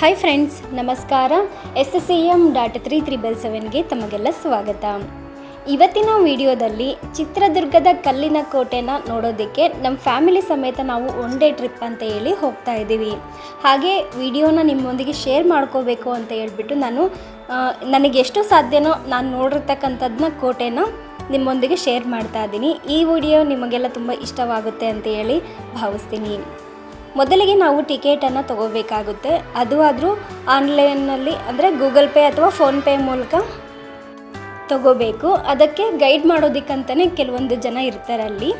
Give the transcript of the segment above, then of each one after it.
Hi friends ನಮಸ್ಕಾರ. S S C M dot three triple ಸೆವೆನ್ಗೆ ತಮಗೆಲ್ಲ ಸ್ವಾಗತ. ಇವತ್ತಿನ ವಿಡಿಯೋದಲ್ಲಿ ಚಿತ್ರದುರ್ಗದ ಕಲ್ಲಿನ ಕೋಟೆನ ನೋಡೋದಕ್ಕೆ ನಮ್ಮ ಫ್ಯಾಮಿಲಿ ಸಮೇತ ನಾವು ಒನ್ ಡೇ ಟ್ರಿಪ್ ಅಂತ ಹೇಳಿ ಹೋಗ್ತಾ ಇದ್ದೀವಿ. ಹಾಗೆ ವಿಡಿಯೋನ ನಿಮ್ಮೊಂದಿಗೆ ಶೇರ್ ಮಾಡ್ಕೋಬೇಕು ಅಂತ ಹೇಳ್ಬಿಟ್ಟು ನಾನು ನನಗೆಷ್ಟು ಸಾಧ್ಯನೋ ನಾನು ನೋಡಿರ್ತಕ್ಕಂಥದ್ದನ್ನ ಕೋಟೆನ ನಿಮ್ಮೊಂದಿಗೆ ಶೇರ್ ಮಾಡ್ತಾ ಇದ್ದೀನಿ. ಈ ವಿಡಿಯೋ ನಿಮಗೆಲ್ಲ ತುಂಬ ಇಷ್ಟವಾಗುತ್ತೆ ಅಂತ ಹೇಳಿ ಭಾವಿಸ್ತೀನಿ. ಮೊದಲಿಗೆ ನಾವು ಟಿಕೆಟನ್ನು ತಗೋಬೇಕಾಗುತ್ತೆ. ಅದು ಆದರೂ ಆನ್ಲೈನಲ್ಲಿ ಅಂದರೆ ಗೂಗಲ್ ಪೇ ಅಥವಾ ಫೋನ್ಪೇ ಮೂಲಕ ತಗೋಬೇಕು. ಅದಕ್ಕೆ ಗೈಡ್ ಮಾಡೋದಕ್ಕಂತಲೇ ಕೆಲವೊಂದು ಜನ ಇರ್ತಾರೆ ಅಲ್ಲಿ.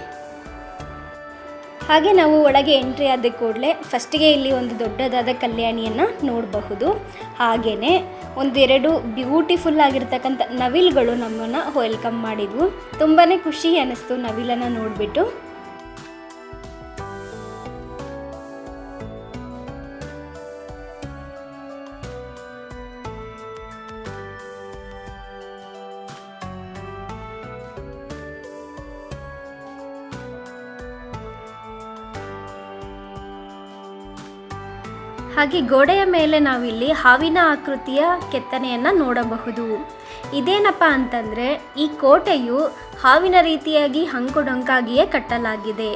ಹಾಗೆ ನಾವು ಒಳಗೆ ಎಂಟ್ರಿ ಆದ ಕೂಡಲೇ ಫಸ್ಟಿಗೆ ಇಲ್ಲಿ ಒಂದು ದೊಡ್ಡದಾದ ಕಲ್ಯಾಣಿಯನ್ನು ನೋಡಬಹುದು. ಹಾಗೆಯೇ ಒಂದೆರಡು ಬ್ಯೂಟಿಫುಲ್ ಆಗಿರ್ತಕ್ಕಂಥ ನವಿಲುಗಳು ನಮ್ಮನ್ನು ವೆಲ್ಕಮ್ ಮಾಡಿದ್ವು. ತುಂಬಾ ಖುಷಿ ಅನ್ನಿಸ್ತು ನವಿಲನ್ನು ನೋಡಿಬಿಟ್ಟು. ಹಾಗೆ ಗೋಡೆಯ ಮೇಲೆ ನಾವಿಲ್ಲಿ ಹಾವಿನ ಆಕೃತಿಯ ಕೆತ್ತನೆಯನ್ನು ನೋಡಬಹುದು. ಇದೇನಪ್ಪ ಅಂತಂದರೆ ಈ ಕೋಟೆಯು ಹಾವಿನ ರೀತಿಯಾಗಿ ಹಂಕುಡೊಂಕಾಗಿಯೇ ಕಟ್ಟಲಾಗಿದೆ.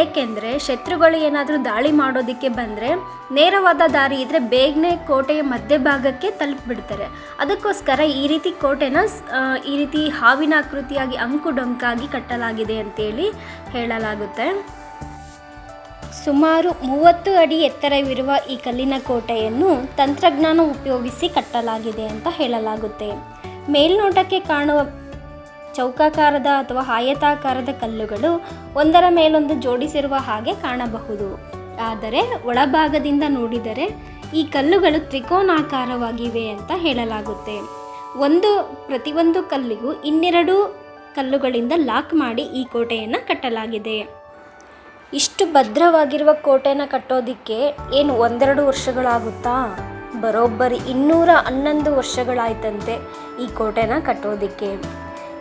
ಏಕೆಂದರೆ ಶತ್ರುಗಳು ಏನಾದರೂ ದಾಳಿ ಮಾಡೋದಕ್ಕೆ ಬಂದರೆ ನೇರವಾದ ದಾರಿ ಇದ್ದರೆ ಬೇಗನೆ ಕೋಟೆಯ ಮಧ್ಯಭಾಗಕ್ಕೆ ತಲುಪಿಬಿಡ್ತಾರೆ. ಅದಕ್ಕೋಸ್ಕರ ಈ ರೀತಿ ಕೋಟೆನ ಈ ರೀತಿ ಹಾವಿನ ಆಕೃತಿಯಾಗಿ ಅಂಕುಡೊಂಕಾಗಿ ಕಟ್ಟಲಾಗಿದೆ ಅಂತೇಳಿ ಹೇಳಲಾಗುತ್ತೆ. ಸುಮಾರು ಮೂವತ್ತು ಅಡಿ ಎತ್ತರವಿರುವ ಈ ಕಲ್ಲಿನ ಕೋಟೆಯನ್ನು ತಂತ್ರಜ್ಞಾನ ಉಪಯೋಗಿಸಿ ಕಟ್ಟಲಾಗಿದೆ ಅಂತ ಹೇಳಲಾಗುತ್ತೆ. ಮೇಲ್ನೋಟಕ್ಕೆ ಕಾಣುವ ಚೌಕಾಕಾರದ ಅಥವಾ ಆಯತಾಕಾರದ ಕಲ್ಲುಗಳು ಒಂದರ ಮೇಲೊಂದು ಜೋಡಿಸಿರುವ ಹಾಗೆ ಕಾಣಬಹುದು. ಆದರೆ ಒಳಭಾಗದಿಂದ ನೋಡಿದರೆ ಈ ಕಲ್ಲುಗಳು ತ್ರಿಕೋನಾಕಾರವಾಗಿವೆ ಅಂತ ಹೇಳಲಾಗುತ್ತೆ. ಒಂದು, ಪ್ರತಿಯೊಂದು ಕಲ್ಲಿಗೂ ಇನ್ನೆರಡು ಕಲ್ಲುಗಳಿಂದ ಲಾಕ್ ಮಾಡಿ ಈ ಕೋಟೆಯನ್ನು ಕಟ್ಟಲಾಗಿದೆ. ಇಷ್ಟು ಭದ್ರವಾಗಿರುವ ಕೋಟೆನ ಕಟ್ಟೋದಿಕ್ಕೆ ಏನು ಒಂದೆರಡು ವರ್ಷಗಳಾಗುತ್ತಾ? ಬರೋಬ್ಬರಿ ಇನ್ನೂರ ಹನ್ನೊಂದು ವರ್ಷಗಳಾಯ್ತಂತೆ ಈ ಕೋಟೆನ ಕಟ್ಟೋದಿಕ್ಕೆ.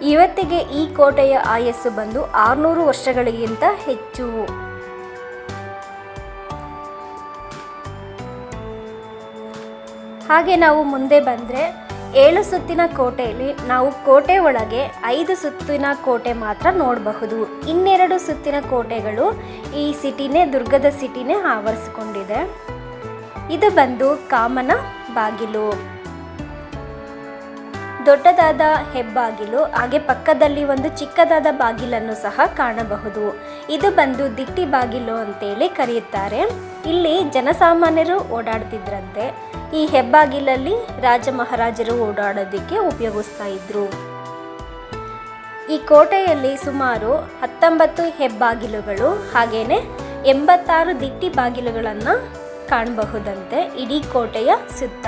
ಇವತ್ತಿಗೆ ಈ ಕೋಟೆಯ ಆಯಸ್ಸು ಬಂದು ಆರುನೂರು ವರ್ಷಗಳಿಗಿಂತ ಹೆಚ್ಚು. ಹಾಗೆ ನಾವು ಮುಂದೆ ಬಂದರೆ ಏಳು ಸುತ್ತಿನ ಕೋಟೆಯಲ್ಲಿ ನಾವು ಕೋಟೆ ಒಳಗೆ ಐದು ಸುತ್ತಿನ ಕೋಟೆ ಮಾತ್ರ ನೋಡಬಹುದು. ಇನ್ನೆರಡು ಸುತ್ತಿನ ಕೋಟೆಗಳು ಈ ಸಿಟಿನೇ, ದುರ್ಗದ ಸಿಟಿನೇ ಆವರಿಸಿಕೊಂಡಿದೆ. ಇದು ಬಂದು ಕಾಮನ ಬಾಗಿಲು. ದೊಡ್ಡದಾದ ಹೆಬ್ಬಾಗಿಲು, ಹಾಗೆ ಪಕ್ಕದಲ್ಲಿ ಒಂದು ಚಿಕ್ಕದಾದ ಬಾಗಿಲನ್ನು ಸಹ ಕಾಣಬಹುದು. ಇದು ಬಂದು ದಿಟ್ಟಿ ಬಾಗಿಲು ಅಂತೇಳಿ ಕರೆಯುತ್ತಾರೆ. ಇಲ್ಲಿ ಜನಸಾಮಾನ್ಯರು ಓಡಾಡ್ತಿದ್ರಂತೆ. ಈ ಹೆಬ್ಬಾಗಿಲಲ್ಲಿ ರಾಜ ಮಹಾರಾಜರು ಓಡಾಡೋದಕ್ಕೆ ಉಪಯೋಗಿಸ್ತಾ ಇದ್ರು. ಈ ಕೋಟೆಯಲ್ಲಿ ಸುಮಾರು ಹತ್ತೊಂಬತ್ತು ಹೆಬ್ಬಾಗಿಲುಗಳು ಹಾಗೇನೆ ಎಂಬತ್ತಾರು ದಿಟ್ಟಿ ಬಾಗಿಲುಗಳನ್ನು ಕಾಣಬಹುದಂತೆ ಇಡೀ ಕೋಟೆಯ ಸುತ್ತ.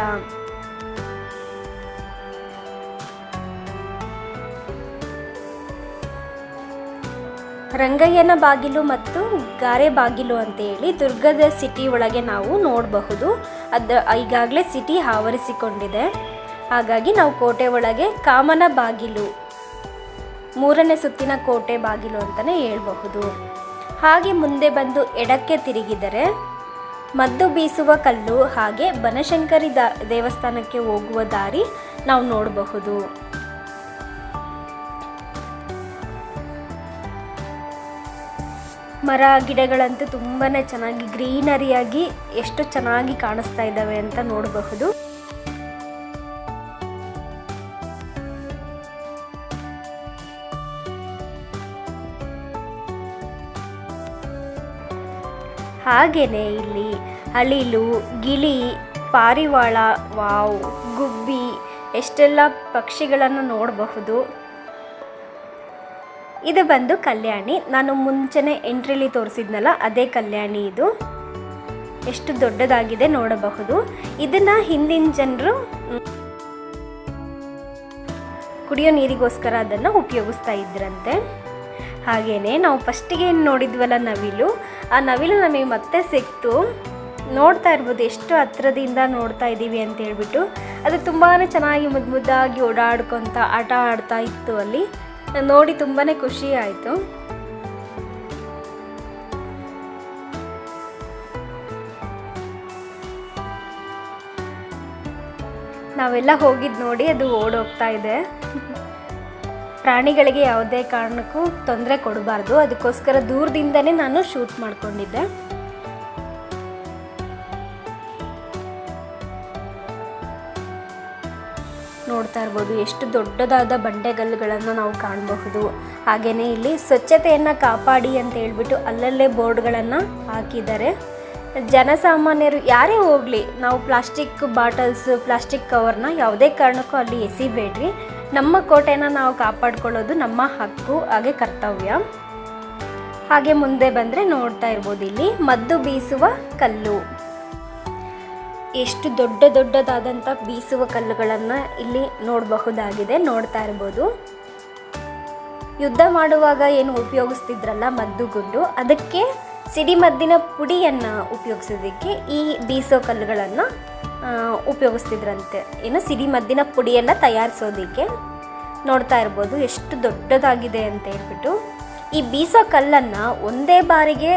ರಂಗಯ್ಯನ ಬಾಗಿಲು ಮತ್ತು ಗಾರೆ ಬಾಗಿಲು ಅಂತ ಹೇಳಿ ದುರ್ಗದ ಸಿಟಿ ಒಳಗೆ ನಾವು ನೋಡಬಹುದು. ಅದು, ಈಗಾಗಲೇ ಸಿಟಿ ಆವರಿಸಿಕೊಂಡಿದೆ. ಹಾಗಾಗಿ ನಾವು ಕೋಟೆ ಒಳಗೆ ಕಾಮನ ಬಾಗಿಲು, ಮೂರನೇ ಸುತ್ತಿನ ಕೋಟೆ ಬಾಗಿಲು ಅಂತಲೇ ಹೇಳಬಹುದು. ಹಾಗೆ ಮುಂದೆ ಬಂದು ಎಡಕ್ಕೆ ತಿರುಗಿದರೆ ಮದ್ದು ಬೀಸುವ ಕಲ್ಲು ಹಾಗೆ ಬನಶಂಕರಿ ದಾ, ದೇವಸ್ಥಾನಕ್ಕೆ ಹೋಗುವ ದಾರಿ ನಾವು ನೋಡಬಹುದು. ಮರ ಗಿಡಗಳಂತೂ ತುಂಬಾ ಚೆನ್ನಾಗಿ ಗ್ರೀನರಿಯಾಗಿ ಎಷ್ಟು ಚೆನ್ನಾಗಿ ಕಾಣಿಸ್ತಾ ಇದ್ದಾವೆ ಅಂತ ನೋಡಬಹುದು. ಹಾಗೆಯೇ ಇಲ್ಲಿ ಅಳಿಲು, ಗಿಳಿ, ಪಾರಿವಾಳ, ವಾವ್, ಗುಬ್ಬಿ, ಎಷ್ಟೆಲ್ಲ ಪಕ್ಷಿಗಳನ್ನು ನೋಡಬಹುದು. ಇದು ಬಂದು ಕಲ್ಯಾಣಿ. ನಾನು ಮುಂಚೆನೆ ಎಂಟ್ರಿಲಿ ತೋರಿಸಿದ್ನಲ್ಲ, ಅದೇ ಕಲ್ಯಾಣಿ ಇದು. ಎಷ್ಟು ದೊಡ್ಡದಾಗಿದೆ ನೋಡಬಹುದು. ಇದನ್ನ ಹಿಂದಿನ ಜನರು ಕುಡಿಯೋ ನೀರಿಗೋಸ್ಕರ ಅದನ್ನು ಉಪಯೋಗಿಸ್ತಾ ಇದ್ರಂತೆ. ಹಾಗೇನೆ ನಾವು ಫಸ್ಟಿಗೆ ಏನು ನೋಡಿದ್ವಲ್ಲ ನವಿಲು, ಆ ನವಿಲು ನಮಗೆ ಮತ್ತೆ ಸಿಕ್ತು. ನೋಡ್ತಾ ಇರ್ಬೋದು, ಎಷ್ಟು ಹತ್ರದಿಂದ ನೋಡ್ತಾ ಇದ್ದೀವಿ ಅಂತ ಹೇಳ್ಬಿಟ್ಟು. ಅದು ತುಂಬಾ ಚೆನ್ನಾಗಿ ಮುದ್ದು ಮುದ್ದಾಗಿ ಓಡಾಡ್ಕೊತ, ಆಟ ಆಡ್ತಾ ಇತ್ತು ಅಲ್ಲಿ. ನೋಡಿ ತುಂಬಾ ಖುಷಿ ಆಯಿತು. ನಾವೆಲ್ಲ ಹೋಗಿದ್ದು ನೋಡಿ ಅದು ಓಡೋಗ್ತಾ ಇದೆ. ಪ್ರಾಣಿಗಳಿಗೆ ಯಾವುದೇ ಕಾರಣಕ್ಕೂ ತೊಂದರೆ ಕೊಡಬಾರ್ದು. ಅದಕ್ಕೋಸ್ಕರ ದೂರದಿಂದನೇ ನಾನು ಶೂಟ್ ಮಾಡ್ಕೊಂಡಿದ್ದೆ. ನೋಡ್ತಾ ಇರ್ಬೋದು ಎಷ್ಟು ದೊಡ್ಡದಾದ ಬಂಡೆಗಲ್ಲುಗಳನ್ನು ನಾವು ಕಾಣಬಹುದು. ಹಾಗೆಯೇ ಇಲ್ಲಿ ಸ್ವಚ್ಛತೆಯನ್ನು ಕಾಪಾಡಿ ಅಂತ ಹೇಳ್ಬಿಟ್ಟು ಅಲ್ಲಲ್ಲೇ ಬೋರ್ಡ್ಗಳನ್ನು ಹಾಕಿದ್ದಾರೆ. ಜನಸಾಮಾನ್ಯರು ಯಾರೇ ಹೋಗಲಿ, ನಾವು ಪ್ಲಾಸ್ಟಿಕ್ ಬಾಟಲ್ಸ್, ಪ್ಲಾಸ್ಟಿಕ್ ಕವರ್ನ ಯಾವುದೇ ಕಾರಣಕ್ಕೂ ಅಲ್ಲಿ ಎಸಿಬೇಡ್ರಿ ನಮ್ಮ ಕೋಟೆನ ನಾವು ಕಾಪಾಡ್ಕೊಳ್ಳೋದು ನಮ್ಮ ಹಕ್ಕು, ಹಾಗೆ ಕರ್ತವ್ಯ. ಹಾಗೆ ಮುಂದೆ ಬಂದರೆ ನೋಡ್ತಾ ಇರ್ಬೋದು ಇಲ್ಲಿ ಮದ್ದು ಬೀಸುವ ಕಲ್ಲು. ಎಷ್ಟು ದೊಡ್ಡ ದೊಡ್ಡದಾದಂಥ ಬೀಸುವ ಕಲ್ಲುಗಳನ್ನು ಇಲ್ಲಿ ನೋಡಬಹುದಾಗಿದೆ, ನೋಡ್ತಾ ಇರ್ಬೋದು. ಯುದ್ಧ ಮಾಡುವಾಗ ಏನು ಉಪಯೋಗಿಸ್ತಿದ್ರಲ್ಲ ಮದ್ದುಗುಂಡು ಅದಕ್ಕೆ ಸಿಡಿಮದ್ದಿನ ಪುಡಿಯನ್ನು ಉಪಯೋಗಿಸೋದಕ್ಕೆ ಈ ಬೀಸೋ ಕಲ್ಲುಗಳನ್ನು ಉಪಯೋಗಿಸ್ತಿದ್ರಂತೆ. ಏನು ಸಿಡಿಮದ್ದಿನ ಪುಡಿಯನ್ನು ತಯಾರಿಸೋದಕ್ಕೆ ನೋಡ್ತಾ ಇರ್ಬೋದು. ಎಷ್ಟು ದೊಡ್ಡದಾಗಿದೆ ಅಂತ ಹೇಳ್ಬಿಟ್ಟು ಈ ಬೀಸೋ ಕಲ್ಲನ್ನು ಒಂದೇ ಬಾರಿಗೆ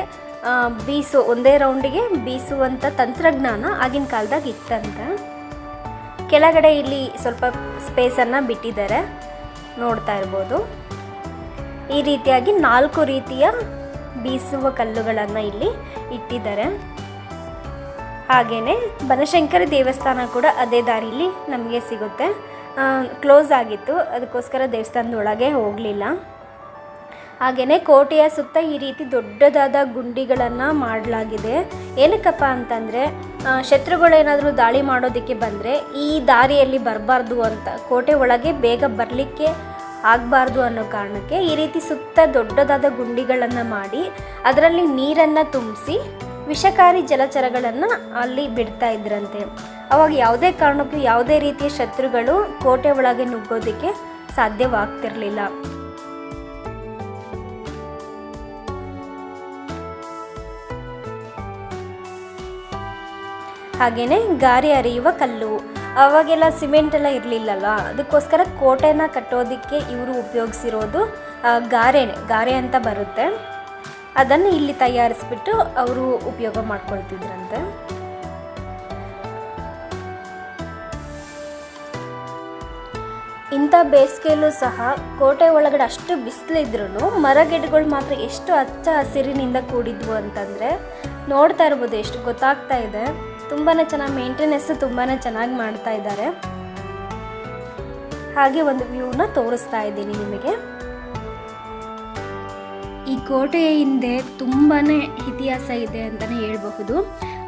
ಬೀಸು, ಒಂದೇ ರೌಂಡಿಗೆ ಬೀಸುವಂಥ ತಂತ್ರಜ್ಞಾನ ಆಗಿನ ಕಾಲದಾಗ ಇತ್ತಂತ. ಕೆಳಗಡೆ ಇಲ್ಲಿ ಸ್ವಲ್ಪ ಸ್ಪೇಸನ್ನು ಬಿಟ್ಟಿದ್ದಾರೆ. ನೋಡ್ತಾ ಇರ್ಬೋದು. ಈ ರೀತಿಯಾಗಿ ನಾಲ್ಕು ರೀತಿಯ ಬೀಸುವ ಕಲ್ಲುಗಳನ್ನು ಇಲ್ಲಿ ಇಟ್ಟಿದ್ದಾರೆ. ಹಾಗೆಯೇ ಬನಶಂಕರಿ ದೇವಸ್ಥಾನ ಕೂಡ ಅದೇ ದಾರಿಲಿ ನಮಗೆ ಸಿಗುತ್ತೆ. ಕ್ಲೋಸ್ ಆಗಿತ್ತು. ಅದಕ್ಕೋಸ್ಕರ ದೇವಸ್ಥಾನದೊಳಗೆ ಹೋಗಲಿಲ್ಲ. ಹಾಗೆಯೇ ಕೋಟೆಯ ಸುತ್ತ ಈ ರೀತಿ ದೊಡ್ಡದಾದ ಗುಂಡಿಗಳನ್ನು ಮಾಡಲಾಗಿದೆ. ಏನಕ್ಕಪ್ಪ ಅಂತಂದರೆ ಶತ್ರುಗಳೇನಾದರೂ ದಾಳಿ ಮಾಡೋದಕ್ಕೆ ಬಂದರೆ ಈ ದಾರಿಯಲ್ಲಿ ಬರಬಾರ್ದು ಅಂತ, ಕೋಟೆ ಒಳಗೆ ಬೇಗ ಬರಲಿಕ್ಕೆ ಆಗಬಾರ್ದು ಅನ್ನೋ ಕಾರಣಕ್ಕೆ ಈ ರೀತಿ ಸುತ್ತ ದೊಡ್ಡದಾದ ಗುಂಡಿಗಳನ್ನು ಮಾಡಿ ಅದರಲ್ಲಿ ನೀರನ್ನು ತುಂಬಿಸಿ ವಿಷಕಾರಿ ಜಲಚರಗಳನ್ನು ಅಲ್ಲಿ ಬಿಡ್ತಾ ಇದ್ರಂತೆ. ಅವಾಗ ಯಾವುದೇ ಕಾರಣಕ್ಕೂ ಯಾವುದೇ ರೀತಿಯ ಶತ್ರುಗಳು ಕೋಟೆ ಒಳಗೆ ನುಗ್ಗೋದಕ್ಕೆ ಸಾಧ್ಯವಾಗ್ತಿರಲಿಲ್ಲ. ಹಾಗೆಯೇ ಗಾರೆ ಅರಿಯುವ ಕಲ್ಲು. ಅವಾಗೆಲ್ಲ ಸಿಮೆಂಟ್ ಎಲ್ಲ ಇರಲಿಲ್ಲಲ್ಲ ಅದಕ್ಕೋಸ್ಕರ ಕೋಟೆನ ಕಟ್ಟೋದಕ್ಕೆ ಇವರು ಉಪಯೋಗಿಸಿರೋದು ಗಾರೆ ಗಾರೆ ಅಂತ ಬರುತ್ತೆ. ಅದನ್ನು ಇಲ್ಲಿ ತಯಾರಿಸ್ಬಿಟ್ಟು ಅವರು ಉಪಯೋಗ ಮಾಡ್ಕೊಳ್ತಿದ್ರಂತೆ. ಇಂಥ ಬೇಸಿಗೆಯಲ್ಲೂ ಸಹ ಕೋಟೆ ಒಳಗಡೆ ಅಷ್ಟು ಬಿಸಿಲಿದ್ರೂ ಮರಗಿಡಗಳು ಮಾತ್ರ ಎಷ್ಟು ಹಚ್ಚ ಹಸಿರಿನಿಂದ ಕೂಡಿದ್ವು ಅಂತಂದರೆ ನೋಡ್ತಾ ಇರ್ಬೋದು, ಎಷ್ಟು ಗೊತ್ತಾಗ್ತಾ ಇದೆ. ತುಂಬಾ ಚೆನ್ನಾಗಿ ಮೇಂಟೆನೆನ್ಸ್ ತುಂಬಾ ಚೆನ್ನಾಗಿ ಮಾಡ್ತಾ ಇದ್ದಾರೆ. ಹಾಗೆ ಒಂದು ವ್ಯೂನ ತೋರಿಸ್ತಾ ಇದ್ದೀನಿ ನಿಮಗೆ. ಈ ಕೋಟೆಯ ಹಿಂದೆ ತುಂಬಾ ಇತಿಹಾಸ ಇದೆ ಅಂತಲೇ ಹೇಳಬಹುದು.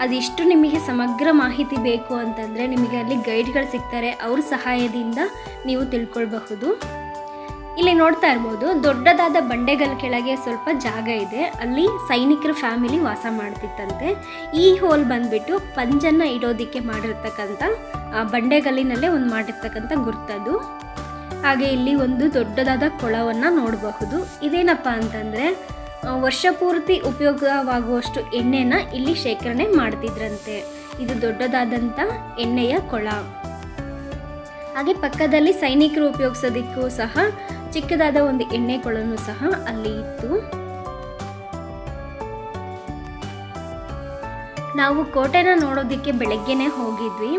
ಅದಿಷ್ಟು ನಿಮಗೆ ಸಮಗ್ರ ಮಾಹಿತಿ ಬೇಕು ಅಂತಂದರೆ ನಿಮಗೆ ಅಲ್ಲಿ ಗೈಡ್ಗಳು ಸಿಗ್ತಾರೆ, ಅವ್ರ ಸಹಾಯದಿಂದ ನೀವು ತಿಳ್ಕೊಳ್ಬಹುದು. ಇಲ್ಲಿ ನೋಡ್ತಾ ಇರ್ಬೋದು, ದೊಡ್ಡದಾದ ಬಂಡೆಗಲ್ ಕೆಳಗೆ ಸ್ವಲ್ಪ ಜಾಗ ಇದೆ. ಅಲ್ಲಿ ಸೈನಿಕರ ಫ್ಯಾಮಿಲಿ ವಾಸ ಮಾಡ್ತಿತ್ತಂತೆ. ಈ ಹೋಲ್ ಬಂದ್ಬಿಟ್ಟು ಪಂಜನ್ನ ಇಡೋದಕ್ಕೆ ಮಾಡಿರ್ತಕ್ಕಂಥ ಬಂಡೆಗಲ್ಲಿನಲ್ಲೇ ಒಂದು ಮಾಡಿರ್ತಕ್ಕಂಥ ಗುರ್ತದು ಹಾಗೆ ಇಲ್ಲಿ ಒಂದು ದೊಡ್ಡದಾದ ಕೊಳವನ್ನು ನೋಡಬಹುದು. ಇದೇನಪ್ಪ ಅಂತಂದರೆ ವರ್ಷ ಪೂರ್ತಿ ಉಪಯೋಗವಾಗುವಷ್ಟು ಎಣ್ಣೆನ ಇಲ್ಲಿ ಶೇಖರಣೆ ಮಾಡ್ತಿದ್ರಂತೆ. ಇದು ದೊಡ್ಡದಾದಂಥ ಎಣ್ಣೆಯ ಕೊಳ. ಹಾಗೆ ಪಕ್ಕದಲ್ಲಿ ಸೈನಿಕರು ಉಪಯೋಗಿಸೋದಕ್ಕೂ ಸಹ ಚಿಕ್ಕದಾದ ಒಂದು ಎಣ್ಣೆ ಕೊಳನು ಸಹ ಅಲ್ಲಿ ಇತ್ತು. ನಾವು ಕೋಟೆನ ನೋಡೋದಕ್ಕೆ ಬೆಳಗ್ಗೆನೆ ಹೋಗಿದ್ವಿ.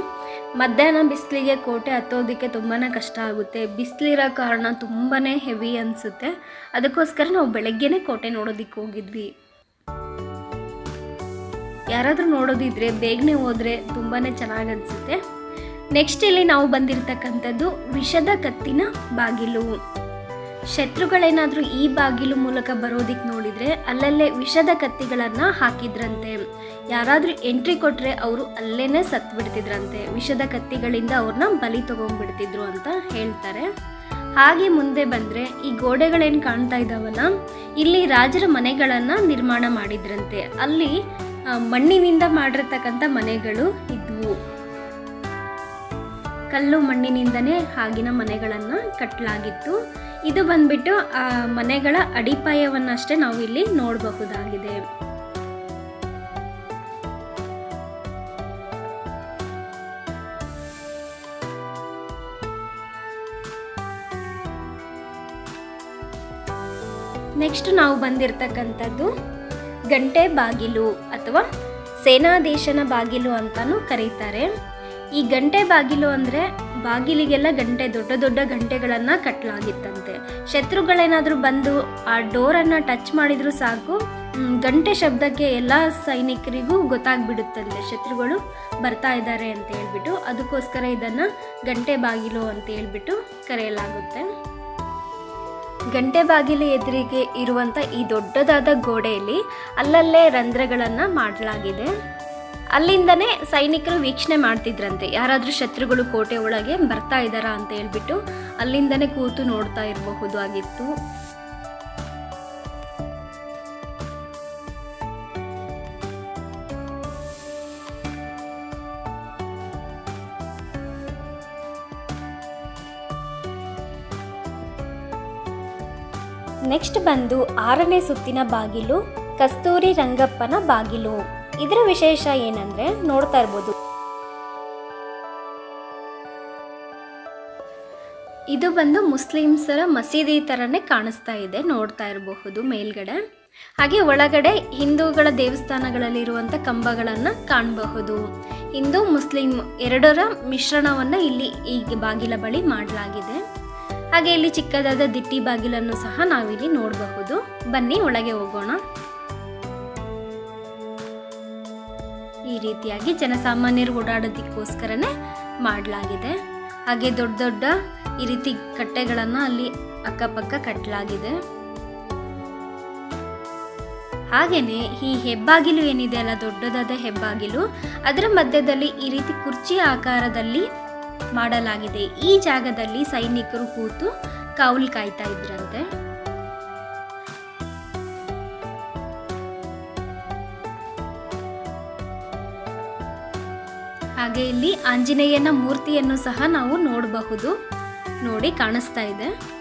ಮಧ್ಯಾಹ್ನ ಬಿಸಿಲಿಗೆ ಕೋಟೆ ಹತ್ತೋದಕ್ಕೆ ತುಂಬಾ ಕಷ್ಟ ಆಗುತ್ತೆ. ಬಿಸಿಲಿರೋ ಕಾರಣ ತುಂಬಾ ಹೆವಿ ಅನಿಸುತ್ತೆ. ಅದಕ್ಕೋಸ್ಕರ ನಾವು ಬೆಳಗ್ಗೆನೆ ಕೋಟೆ ನೋಡೋದಕ್ಕೆ ಹೋಗಿದ್ವಿ. ಯಾರಾದರೂ ನೋಡೋದಿದ್ರೆ ಬೇಗನೆ ಹೋದರೆ ತುಂಬಾ ಚೆನ್ನಾಗಿ ಅನಿಸುತ್ತೆ. ನೆಕ್ಸ್ಟ್ ಇಲ್ಲಿ ನಾವು ಬಂದಿರತಕ್ಕಂಥದ್ದು ವಿಷದ ಕತ್ತಿನ ಬಾಗಿಲು. ಶತ್ರುಗಳೇನಾದರೂ ಈ ಬಾಗಿಲು ಮೂಲಕ ಬರೋದಿಕ್ಕೆ ನೋಡಿದರೆ ಅಲ್ಲಲ್ಲೇ ವಿಷದ ಕತ್ತಿಗಳನ್ನು ಹಾಕಿದ್ರಂತೆ. ಯಾರಾದರೂ ಎಂಟ್ರಿ ಕೊಟ್ಟರೆ ಅವರು ಅಲ್ಲೇ ಸತ್ತು ಬಿಡ್ತಿದ್ರಂತೆ. ವಿಷದ ಕತ್ತಿಗಳಿಂದ ಅವ್ರನ್ನ ಬಲಿ ತೊಗೊಂಡ್ಬಿಡ್ತಿದ್ರು ಅಂತ ಹೇಳ್ತಾರೆ. ಹಾಗೆ ಮುಂದೆ ಬಂದರೆ ಈ ಗೋಡೆಗಳೇನು ಕಾಣ್ತಾ ಇದ್ದಾವಲ್ಲ ಇಲ್ಲಿ ರಾಜರ ಮನೆಗಳನ್ನು ನಿರ್ಮಾಣ ಮಾಡಿದ್ರಂತೆ. ಅಲ್ಲಿ ಮಣ್ಣಿನಿಂದ ಮಾಡಿರ್ತಕ್ಕಂಥ ಮನೆಗಳು ಇದ್ವು. ಕಲ್ಲು ಮಣ್ಣಿನಿಂದನೇ ಆಗಿನ ಮನೆಗಳನ್ನು ಕಟ್ಟಲಾಗಿತ್ತು ಇದು ಬಂದ್ಬಿಟ್ಟು, ಆ, ಮನೆಗಳ ಅಡಿಪಾಯವನ್ನಷ್ಟೇ ನಾವು ಇಲ್ಲಿ ನೋಡಬಹುದಾಗಿದೆ. ನೆಕ್ಸ್ಟ್ ನಾವು ಬಂದಿರತಕ್ಕಂಥದ್ದು ಗಂಟೆ ಬಾಗಿಲು ಅಥವಾ ಸೇನಾದೇಶನ ಬಾಗಿಲು ಅಂತಾನೂ ಕರೀತಾರೆ. ಈ ಗಂಟೆ ಬಾಗಿಲು ಅಂದರೆ ಬಾಗಿಲಿಗೆಲ್ಲ ಗಂಟೆ, ದೊಡ್ಡ ದೊಡ್ಡ ಗಂಟೆಗಳನ್ನು ಕಟ್ಟಲಾಗಿತ್ತಂತೆ ಶತ್ರುಗಳೇನಾದರೂ ಬಂದು ಆ ಡೋರನ್ನು ಟಚ್ ಮಾಡಿದರೂ ಸಾಕು. ಗಂಟೆ ಶಬ್ದಕ್ಕೆ ಎಲ್ಲ ಸೈನಿಕರಿಗೂ ಗೊತ್ತಾಗ್ಬಿಡುತ್ತಂತೆ. ಶತ್ರುಗಳು ಬರ್ತಾ ಇದ್ದಾರೆ ಅಂತ ಹೇಳ್ಬಿಟ್ಟು ಅದಕ್ಕೋಸ್ಕರ ಇದನ್ನು ಗಂಟೆ ಬಾಗಿಲು ಅಂತ ಹೇಳ್ಬಿಟ್ಟು ಕರೆಯಲಾಗುತ್ತೆ. ಗಂಟೆ ಬಾಗಿಲು ಎದುರಿಗೆ ಇರುವಂಥ ಈ ದೊಡ್ಡದಾದ ಗೋಡೆಯಲ್ಲಿ ಅಲ್ಲಲ್ಲೇ ರಂಧ್ರಗಳನ್ನು ಮಾಡಲಾಗಿದೆ. ಅಲ್ಲಿಂದನೇ ಸೈನಿಕರು ವೀಕ್ಷಣೆ ಮಾಡ್ತಿದ್ರಂತೆ. ಯಾರಾದರೂ ಶತ್ರುಗಳು ಕೋಟೆ ಒಳಗೆ ಬರ್ತಾ ಇದ್ದಾರಾ ಅಂತ ಹೇಳ್ಬಿಟ್ಟು ಅಲ್ಲಿಂದನೇ ಕೂತು ನೋಡ್ತಾ ಇರಬಹುದು ಆಗಿತ್ತು. ನೆಕ್ಸ್ಟ್ ಬಂದು ಆರನೇ ಸುತ್ತಿನ ಬಾಗಿಲು, ಕಸ್ತೂರಿ ರಂಗಪ್ಪನ ಬಾಗಿಲು. ಇದರ ವಿಶೇಷ ಏನಂದ್ರೆ ನೋಡ್ತಾ ಇರ್ಬೋದು. ಇದು ಬಂದು ಮುಸ್ಲಿಮ್ಸರ ಮಸೀದಿ ಥರನೇ ಕಾಣಿಸ್ತಾ ಇದೆ, ನೋಡ್ತಾ ಇರಬಹುದು ಮೇಲ್ಗಡೆ. ಹಾಗೆ ಒಳಗಡೆ ಹಿಂದೂಗಳ ದೇವಸ್ಥಾನಗಳಲ್ಲಿ ಇರುವಂತ ಕಂಬಗಳನ್ನು ಕಾಣಬಹುದು. ಹಿಂದೂ ಮುಸ್ಲಿಂ ಎರಡರ ಮಿಶ್ರಣವನ್ನು ಇಲ್ಲಿ ಈ ಬಾಗಿಲ ಬಳಿ ಮಾಡಲಾಗಿದೆ. ಹಾಗೆ ಇಲ್ಲಿ ಚಿಕ್ಕದಾದ ದಿಟ್ಟಿ ಬಾಗಿಲನ್ನು ಸಹ ನಾವಿಲ್ಲಿ ನೋಡಬಹುದು. ಬನ್ನಿ, ಒಳಗೆ ಹೋಗೋಣ. ಈ ರೀತಿಯಾಗಿ ಜನಸಾಮಾನ್ಯರು ಓಡಾಡೋದಕ್ಕೋಸ್ಕರನೇ ಮಾಡಲಾಗಿದೆ. ಹಾಗೆ ದೊಡ್ಡ ದೊಡ್ಡ ಈ ರೀತಿ ಕಟ್ಟೆಗಳನ್ನು ಅಲ್ಲಿ ಅಕ್ಕಪಕ್ಕ ಕಟ್ಟಲಾಗಿದೆ ಹಾಗೇನೆ ಈ ಹೆಬ್ಬಾಗಿಲು ಏನಿದೆ ಅಲ್ಲ, ದೊಡ್ಡದಾದ ಹೆಬ್ಬಾಗಿಲು, ಅದರ ಮಧ್ಯದಲ್ಲಿ ಈ ರೀತಿ ಕುರ್ಚಿ ಆಕಾರದಲ್ಲಿ ಮಾಡಲಾಗಿದೆ. ಈ ಜಾಗದಲ್ಲಿ ಸೈನಿಕರು ಕೂತು ಕಾವಲು ಕಾಯ್ತಾ ಇದ್ರಂತೆ. ಹಾಗೆ ಇಲ್ಲಿ ಆಂಜನೇಯನ ಮೂರ್ತಿಯನ್ನು ಸಹ ನಾವು ನೋಡಬಹುದು. ನೋಡಿ ಕಾಣಿಸ್ತಾ ಇದೆ.